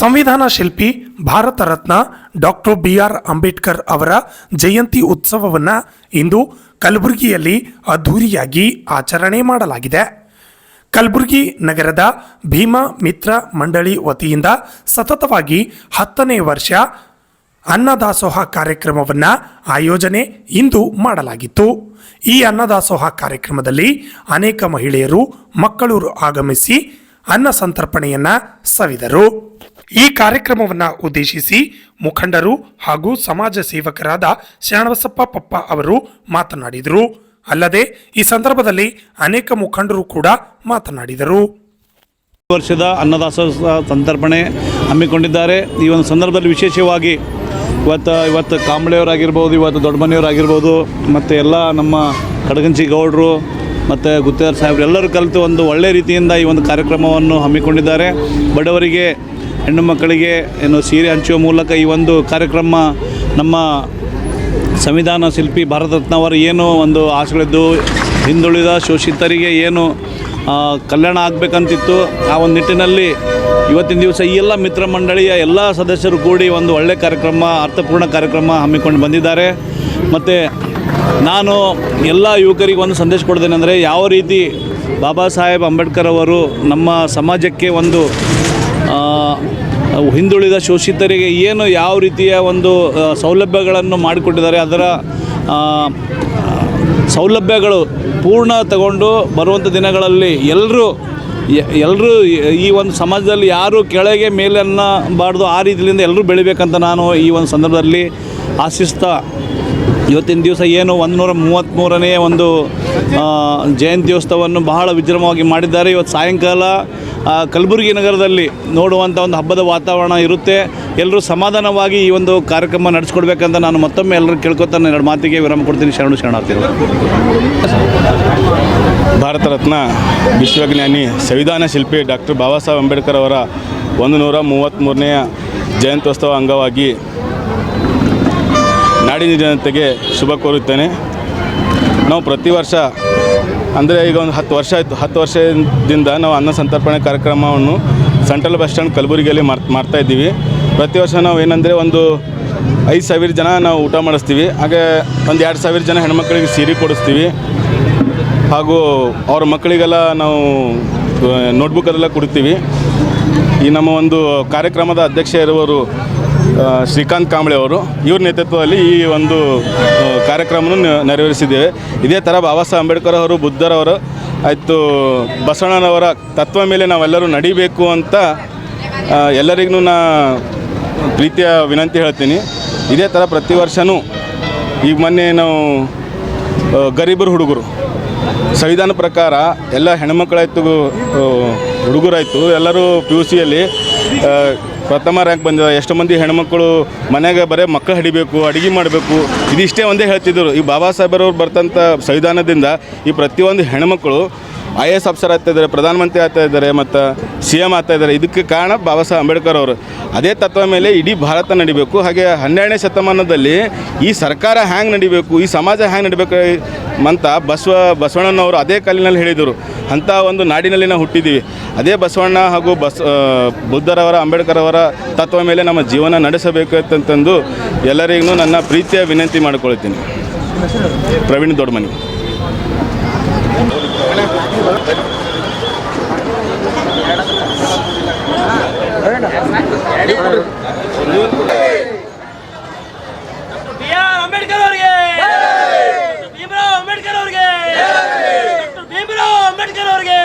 ಸಂವಿಧಾನ ಶಿಲ್ಪಿ, Bharat Ratna doctor B R Ambedkar ಅವರ ಜಯಂತಿ ಉತ್ಸವವನ್ನು ಇಂದು ಕಲಬುರಗಿಯಲ್ಲಿ ಅದ್ಧೂರಿಯಾಗಿ ಆಚರಣೆ ಮಾಡಲಾಗಿದೆ. ಕಲಬುರಗಿ ನಗರದ ಭೀಮಾ ಮಿತ್ರ ಮಂಡಳಿ ವತಿಯಿಂದ ಸತತವಾಗಿ ಹತ್ತನೇ ವರ್ಷ ಅನ್ನದಾಸೋಹ ಕಾರ್ಯಕ್ರಮವನ್ನು ಆಯೋಜನೆ ಇಂದು ಮಾಡಲಾಗಿತ್ತು. ಈ ಅನ್ನದಾಸೋಹ ಕಾರ್ಯಕ್ರಮದಲ್ಲಿ ಅನೇಕ ಮಹಿಳೆಯರು, ಮಕ್ಕಳೂರು ಆಗಮಿಸಿ ಅನ್ನ ಸಂತರ್ಪಣೆಯನ್ನು ಸವಿದರು. ಈ ಕಾರ್ಯಕ್ರಮವನ್ನು ಉದ್ದೇಶಿಸಿ ಮುಖಂಡರು ಹಾಗೂ ಸಮಾಜ ಸೇವಕರಾದ ಶರಣಬಸಪ್ಪ ಪಪ್ಪ ಅವರು ಮಾತನಾಡಿದರು. ಅಲ್ಲದೆ ಈ ಸಂದರ್ಭದಲ್ಲಿ ಅನೇಕ ಮುಖಂಡರು ಕೂಡ ಮಾತನಾಡಿದರು. ವರ್ಷದ ಅನ್ನದಾಸೋತ್ಸವ ಸಂತರ್ಪಣೆ ಹಮ್ಮಿಕೊಂಡಿದ್ದಾರೆ. ಈ ಒಂದು ಸಂದರ್ಭದಲ್ಲಿ ವಿಶೇಷವಾಗಿ ಇವತ್ತು ಇವತ್ತು ಕಾಂಬಳೆಯವರಾಗಿರ್ಬೋದು, ಇವತ್ತು ದೊಡ್ಡ ಮನೆಯವರಾಗಿರ್ಬೋದು ಮತ್ತು ಎಲ್ಲ ನಮ್ಮ ಕಡಗಂಚಿ ಗೌಡರು ಮತ್ತು ಗುತ್ತೇದಾರ್ ಸಾಹೇಬ್ರು ಎಲ್ಲರೂ ಕಲಿತು ಒಂದು ಒಳ್ಳೆಯ ರೀತಿಯಿಂದ ಈ ಒಂದು ಕಾರ್ಯಕ್ರಮವನ್ನು ಹಮ್ಮಿಕೊಂಡಿದ್ದಾರೆ. ಬಡವರಿಗೆ, ಹೆಣ್ಣು ಮಕ್ಕಳಿಗೆ ಏನು ಸೀರೆ ಹಂಚುವ ಮೂಲಕ ಈ ಒಂದು ಕಾರ್ಯಕ್ರಮ ನಮ್ಮ ಸಂವಿಧಾನ ಶಿಲ್ಪಿ ಭಾರತ ರತ್ನವರು ಏನು ಒಂದು ಆಸೆಗಳಿದ್ದು ಹಿಂದುಳಿದ ಶೋಷಿತರಿಗೆ ಏನು ಕಲ್ಯಾಣ ಆಗಬೇಕಂತಿತ್ತು. ಆ ಒಂದು ನಿಟ್ಟಿನಲ್ಲಿ ಇವತ್ತಿನ ದಿವಸ ಈ ಎಲ್ಲ ಮಿತ್ರ ಮಂಡಳಿಯ ಎಲ್ಲ ಸದಸ್ಯರು ಕೂಡಿ ಒಂದು ಒಳ್ಳೆಯ ಕಾರ್ಯಕ್ರಮ, ಅರ್ಥಪೂರ್ಣ ಕಾರ್ಯಕ್ರಮ ಹಮ್ಮಿಕೊಂಡು ಬಂದಿದ್ದಾರೆ. ಮತ್ತು ನಾನು ಎಲ್ಲ ಯುವಕರಿಗೆ ಒಂದು ಸಂದೇಶ ಕೊಡ್ತೇನೆಂದರೆ ಯಾವ ರೀತಿ ಬಾಬಾ ಸಾಹೇಬ್ ಅಂಬೇಡ್ಕರ್ ಅವರು ನಮ್ಮ ಸಮಾಜಕ್ಕೆ ಒಂದು ಹಿಂದುಳಿದ ಶೋಷಿತರಿಗೆ ಏನು ಯಾವ ರೀತಿಯ ಒಂದು ಸೌಲಭ್ಯಗಳನ್ನು ಮಾಡಿಕೊಟ್ಟಿದ್ದಾರೆ, ಅದರ ಸೌಲಭ್ಯಗಳು ಪೂರ್ಣ ತಗೊಂಡು ಬರುವಂಥ ದಿನಗಳಲ್ಲಿ ಎಲ್ಲರೂ ಎಲ್ಲರೂ ಈ ಒಂದು ಸಮಾಜದಲ್ಲಿ ಯಾರು ಕೆಳಗೆ ಮೇಲೆ ಅನ್ನಬಾರ್ದು ಆ ರೀತಿಯಿಂದ ಎಲ್ಲರೂ ಬೆಳಿಬೇಕಂತ ನಾನು ಈ ಒಂದು ಸಂದರ್ಭದಲ್ಲಿ ಆಶಿಸ್ತಾ ಇವತ್ತಿನ ದಿವಸ ಏನು ಒಂದು ಮೂವತ್ತ್ಮೂರನೇ ಒಂದು ಜಯಂತ್ಯೋತ್ಸವವನ್ನು ಬಹಳ ವಿಜೃಂಭವಾಗಿ ಮಾಡಿದ್ದಾರೆ. ಇವತ್ತು ಸಾಯಂಕಾಲ ಕಲಬುರಗಿ ನಗರದಲ್ಲಿ ನೋಡುವಂಥ ಒಂದು ಹಬ್ಬದ ವಾತಾವರಣ ಇರುತ್ತೆ. ಎಲ್ಲರೂ ಸಮಾಧಾನವಾಗಿ ಈ ಒಂದು ಕಾರ್ಯಕ್ರಮ ನಡೆಸ್ಕೊಡ್ಬೇಕಂತ ನಾನು ಮತ್ತೊಮ್ಮೆ ಎಲ್ಲರೂ ಕೇಳ್ಕೊತಾನೆ ಎರಡು ಮಾತಿಗೆ ವಿರಾಮ ಕೊಡ್ತೀನಿ. ಶರಣು ಶರಣಾರ್ಥಿಗಳು. ಭಾರತ ರತ್ನ ವಿಶ್ವಜ್ಞಾನಿ, ಸಂವಿಧಾನ ಶಿಲ್ಪಿ ಡಾಕ್ಟರ್ ಬಾಬಾ ಸಾಹೇಬ್ ಅಂಬೇಡ್ಕರ್ ಅವರ ಒಂದು ನೂರ ಮೂವತ್ತ್ಮೂರನೆಯ ಜಯಂತ್ಯೋತ್ಸವ ಅಂಗವಾಗಿ ನಾಡಿನ ಜನತೆಗೆ ಶುಭ ಕೋರುತ್ತೇನೆ. ನಾವು ಪ್ರತಿ ವರ್ಷ, ಅಂದರೆ ಈಗ ಒಂದು ಹತ್ತು ವರ್ಷ ಆಯಿತು, ಹತ್ತು ವರ್ಷದಿಂದ ನಾವು ಅನ್ನ ಸಂತರ್ಪಣೆ ಕಾರ್ಯಕ್ರಮವನ್ನು ಸೆಂಟ್ರಲ್ ಬಸ್ ಸ್ಟ್ಯಾಂಡ್ ಕಲಬುರಗಿಯಲ್ಲಿ ಮಾಡ್ ಮಾಡ್ತಾ ಇದ್ದೀವಿ. ಪ್ರತಿ ವರ್ಷ ನಾವು ಏನಂದರೆ ಒಂದು ಐದು ಸಾವಿರ ಜನ ನಾವು ಊಟ ಮಾಡಿಸ್ತೀವಿ. ಹಾಗೆ ಒಂದು ಎರಡು ಸಾವಿರ ಜನ ಹೆಣ್ಮಕ್ಳಿಗೆ ಸೀರೆ ಕೊಡಿಸ್ತೀವಿ. ಹಾಗೂ ಅವ್ರ ಮಕ್ಕಳಿಗೆಲ್ಲ ನಾವು ನೋಟ್ಬುಕ್ ಅದೆಲ್ಲ ಕೊಡ್ತೀವಿ. ಈ ನಮ್ಮ ಒಂದು ಕಾರ್ಯಕ್ರಮದ ಅಧ್ಯಕ್ಷ ಇರುವವರು ಶ್ರೀಕಾಂತ್ ಕಾಂಬಳೆ ಅವರು. ಇವ್ರ ನೇತೃತ್ವದಲ್ಲಿ ಈ ಒಂದು ಕಾರ್ಯಕ್ರಮವನ್ನು ನೆರವೇರಿಸಿದ್ದೇವೆ. ಇದೇ ಥರ ಬಾಬಾ ಸಾಹೇಬ್ ಅಂಬೇಡ್ಕರ್ ಅವರು ಬುದ್ಧರವರು ಆಯಿತು, ಬಸವಣ್ಣನವರ ತತ್ವ ಮೇಲೆ ನಾವೆಲ್ಲರೂ ನಡಿಬೇಕು ಅಂತ ಎಲ್ಲರಿಗೂ ನಾ ಪ್ರೀತಿಯ ವಿನಂತಿ ಹೇಳ್ತೀನಿ. ಇದೇ ಥರ ಪ್ರತಿ ವರ್ಷವೂ ಈಗ ಮೊನ್ನೆ ನಾವು ಗರೀಬರು ಹುಡುಗರು. ಸಂವಿಧಾನ ಪ್ರಕಾರ ಎಲ್ಲ ಹೆಣ್ಮಕ್ಳಾಯ್ತು ಹುಡುಗರಾಯ್ತು. ಎಲ್ಲರೂ ಪಿ ಯು ಸಿಯಲ್ಲಿ ಪ್ರಥಮ ರ್ಯಾಂಕ್ ಬಂದಿದ್ದಾರೆ ಎಷ್ಟು ಮಂದಿ ಹೆಣ್ಮಕ್ಳು ಮನೆಗೆ ಬರೀ ಮಕ್ಕಳು ಹಿಡಿಬೇಕು, ಅಡುಗೆ ಮಾಡಬೇಕು. ಇದಿಷ್ಟೇ ಒಂದೇ ಹೇಳ್ತಿದ್ದರು ಈ ಬಾಬಾ ಸಾಹೇಬರವ್ರು ಬರ್ತಂಥ ಸಂವಿಧಾನದಿಂದ ಈ ಪ್ರತಿಯೊಂದು ಹೆಣ್ಮಕ್ಳು ಐ ಎ ಎಸ್ ಅಫ್ಸರ್ ಆಗ್ತಾ ಇದ್ದಾರೆ, ಪ್ರಧಾನಮಂತ್ರಿ ಆಗ್ತಾ ಇದ್ದಾರೆ ಮತ್ತು ಸಿ ಎಂ ಆಗ್ತಾ ಇದ್ದಾರೆ. ಇದಕ್ಕೆ ಕಾರಣ ಬಾಬಾ ಸಾಹೇಬ್ ಅಂಬೇಡ್ಕರ್ ಅವರು. ಅದೇ ತತ್ವ ಮೇಲೆ ಇಡೀ ಭಾರತ ನಡಿಬೇಕು. ಹಾಗೆ ಹನ್ನೆರಡನೇ ಶತಮಾನದಲ್ಲಿ ಈ ಸರ್ಕಾರ ಹ್ಯಾಂಗೆ ನಡಿಬೇಕು, ಈ ಸಮಾಜ ಹ್ಯಾಂಗೆ ನಡಿಬೇಕು ಅಂತ ಬಸವ, ಬಸವಣ್ಣನವರು ಅದೇ ಕಾಲಿನಲ್ಲಿ ಹೇಳಿದರು. ಅಂಥ ಒಂದು ನಾಡಿನಲ್ಲಿ ನಾವು ಹುಟ್ಟಿದ್ದೀವಿ. ಅದೇ ಬಸವಣ್ಣ ಹಾಗೂ ಬಸ್ ಬುದ್ಧರವರ ಅಂಬೇಡ್ಕರ್ ಅವರ ತತ್ವ ಮೇಲೆ ನಮ್ಮ ಜೀವನ ನಡೆಸಬೇಕು ಅಂತಂದು ಎಲ್ಲರಿಗೂ ನನ್ನ ಪ್ರೀತಿಯ ವಿನಂತಿ ಮಾಡಿಕೊಳ್ತೀನಿ. ಪ್ರವೀಣ್ ದೊಡ್ಡಮನಿ ಅಂಬೇಡ್ಕರ್ ಅವರಿಗೆ! ಭೀಮರಾವ್ ಅಂಬೇಡ್ಕರ್ ಅವರಿಗೆ! ಭೀಮರಾವ್ ಅಂಬೇಡ್ಕರ್ ಅವರಿಗೆ!